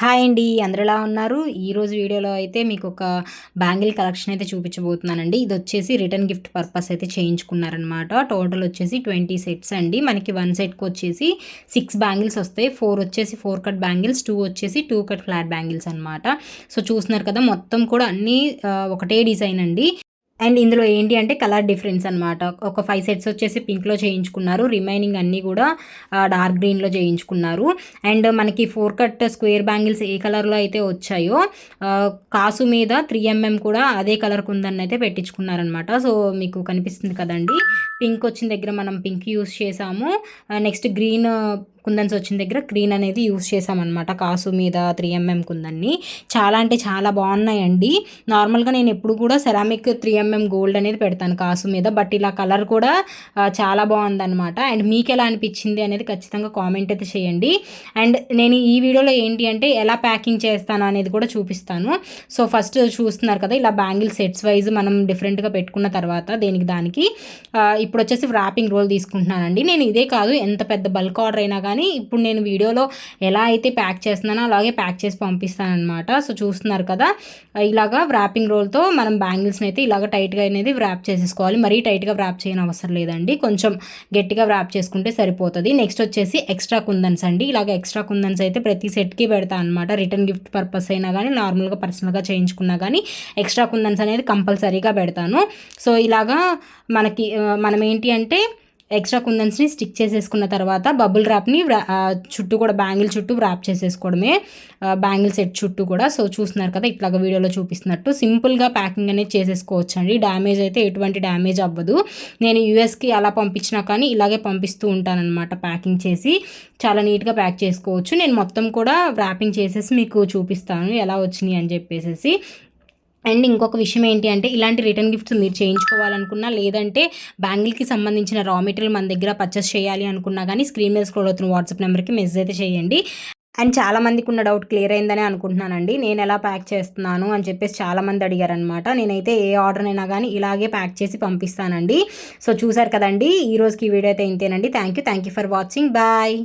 Hi అండి అందరు ఎలా ఉన్నారు ఈరోజు వీడియోలో అయితే మీకు ఒక బ్యాంగిల్ కలెక్షన్ అయితే చూపించబోతున్నానండి. ఇది వచ్చేసి రిటర్న్ గిఫ్ట్ పర్పస్ అయితే చేయించుకున్నారనమాట. టోటల్ వచ్చేసి ట్వంటీ సెట్స్ అండి. మనకి వన్ సెట్కి వచ్చేసి సిక్స్ బ్యాంగిల్స్ వస్తాయి. ఫోర్ వచ్చేసి ఫోర్ కట్ బ్యాంగిల్స్ టూ వచ్చేసి టూ కట్ ఫ్లాట్ బ్యాంగిల్స్ అనమాట. సో చూస్తున్నారు కదా మొత్తం కూడా అన్నీ ఒకటే డిజైన్ అండి. అండ్ ఇందులో ఏంటి అంటే కలర్ డిఫరెన్స్ అనమాట ఒక ఫైవ్ సెట్స్ వచ్చేసి పింక్లో చేయించుకున్నారు. రిమైనింగ్ అన్నీ కూడా డార్క్ గ్రీన్లో చేయించుకున్నారు. అండ్ మనకి ఫోర్ కట్ స్క్వేర్ బ్యాంగిల్స్ ఏ కలర్లో అయితే వచ్చాయో కాసు మీద త్రీ ఎంఎం కూడా అదే కలర్ కుందని అయితే పెట్టించుకున్నారనమాట సో మీకు కనిపిస్తుంది కదండి. పింక్ వచ్చిన దగ్గర మనం పింక్ యూస్ చేసాము. నెక్స్ట్ గ్రీన్ కుందన్స్ వచ్చిన దగ్గర క్రీన్ అనేది యూస్ చేసామన్నమాట కాసు మీద త్రీ ఎంఎం కుందన్ని. చాలా అంటే చాలా బాగున్నాయండి. నార్మల్గా నేను ఎప్పుడు కూడా సెరామిక్ త్రీ ఎంఎం గోల్డ్ అనేది పెడతాను కాసు మీద. బట్ ఇలా కలర్ కూడా చాలా బాగుందన్నమాట. అండ్ మీకు ఎలా అనిపించింది అనేది ఖచ్చితంగా కామెంట్ అయితే చేయండి. అండ్ నేను ఈ వీడియోలో ఏంటి అంటే ఎలా ప్యాకింగ్ చేస్తాను అనేది కూడా చూపిస్తాను. సో ఫస్ట్ చూస్తున్నారు కదా ఇలా బ్యాంగిల్ సెట్స్ వైజ్ మనం డిఫరెంట్గా పెట్టుకున్న తర్వాత దేనికి దానికి. ఇప్పుడు వచ్చేసి ర్యాపింగ్ రోల్ తీసుకుంటున్నానండి. నేను ఇదే కాదు ఎంత పెద్ద బల్క్ ఆర్డర్ అయినా కానీ కానీ ఇప్పుడు నేను వీడియోలో ఎలా అయితే ప్యాక్ చేస్తున్నానో అలాగే ప్యాక్ చేసి పంపిస్తాను అనమాట సో చూస్తున్నారు కదా ఇలాగా వ్రాపింగ్ రోల్తో మనం బ్యాంగిల్స్ని అయితే ఇలాగ టైట్గా అనేది వ్రాప్ చేసేసుకోవాలి. మరీ టైట్గా వ్రాప్ చేయని అవసరం లేదండి. కొంచెం గట్టిగా వ్రాప్ చేసుకుంటే సరిపోతుంది. నెక్స్ట్ వచ్చేసి ఎక్స్ట్రా కుందన్స్ అండి. ఇలాగ ఎక్స్ట్రా కుందన్స్ అయితే ప్రతి సెట్కి పెడతా అనమాట రిటర్న్ గిఫ్ట్ పర్పస్ అయినా కానీ నార్మల్గా పర్సనల్గా చేయించుకున్నా కానీ ఎక్స్ట్రా కుందన్స్ అనేది కంపల్సరీగా పెడతాను. సో ఇలాగా మనకి మనం ఏంటి అంటే ఎక్స్ట్రా కుందన్స్ని స్టిక్ చేసేసుకున్న తర్వాత బబుల్ ర్యాప్ని చుట్టూ కూడా బ్యాంగిల్ చుట్టూ ర్యాప్ చేసేసుకోవడమే. బ్యాంగిల్ సెట్ చుట్టూ కూడా. సో చూస్తున్నారు కదా ఇట్లాగ వీడియోలో చూపిస్తున్నట్టు. సింపుల్గా ప్యాకింగ్ అనేది చేసేసుకోవచ్చు అండి డ్యామేజ్ అయితే ఎటువంటి డ్యామేజ్ అవ్వదు. నేను యూఎస్కి అలా పంపించినా కానీ ఇలాగే పంపిస్తూ ఉంటానన్నమాట ప్యాకింగ్ చేసి. చాలా నీట్గా ప్యాక్ చేసుకోవచ్చు. నేను మొత్తం కూడా ర్యాపింగ్ చేసేసి మీకు చూపిస్తాను. ఎలా వచ్చినాయి అని చెప్పేసి అండ్ ఇంకొక విషయం ఏంటి అంటే ఇలాంటి రిటర్న్ గిఫ్ట్స్ మీరు చేయించుకోవాలనుకున్నా లేదంటే బ్యాంగిల్కి సంబంధించిన రా మెటీరియల్ మన దగ్గర పర్చేస్ చేయాలి అనుకున్నా కానీ స్క్రీన్ మీద స్క్రోల్ అవుతున్న వాట్సాప్ నెంబర్కి మెసేజ్ అయితే చేయండి. అండ్ చాలా మందికి ఉన్న డౌట్ క్లియర్ అయిందని అనుకుంటున్నానండి. నేను ఎలా ప్యాక్ చేస్తున్నాను అని చెప్పేసి చాలామంది అడిగారనమాట నేనైతే ఏ ఆర్డర్ అయినా కానీ ఇలాగే ప్యాక్ చేసి పంపిస్తానండి. సో చూసారు కదండి? ఈ రోజుకి ఈ వీడియో అయితే ఇంతేనండి. Thank you thank you for watching bye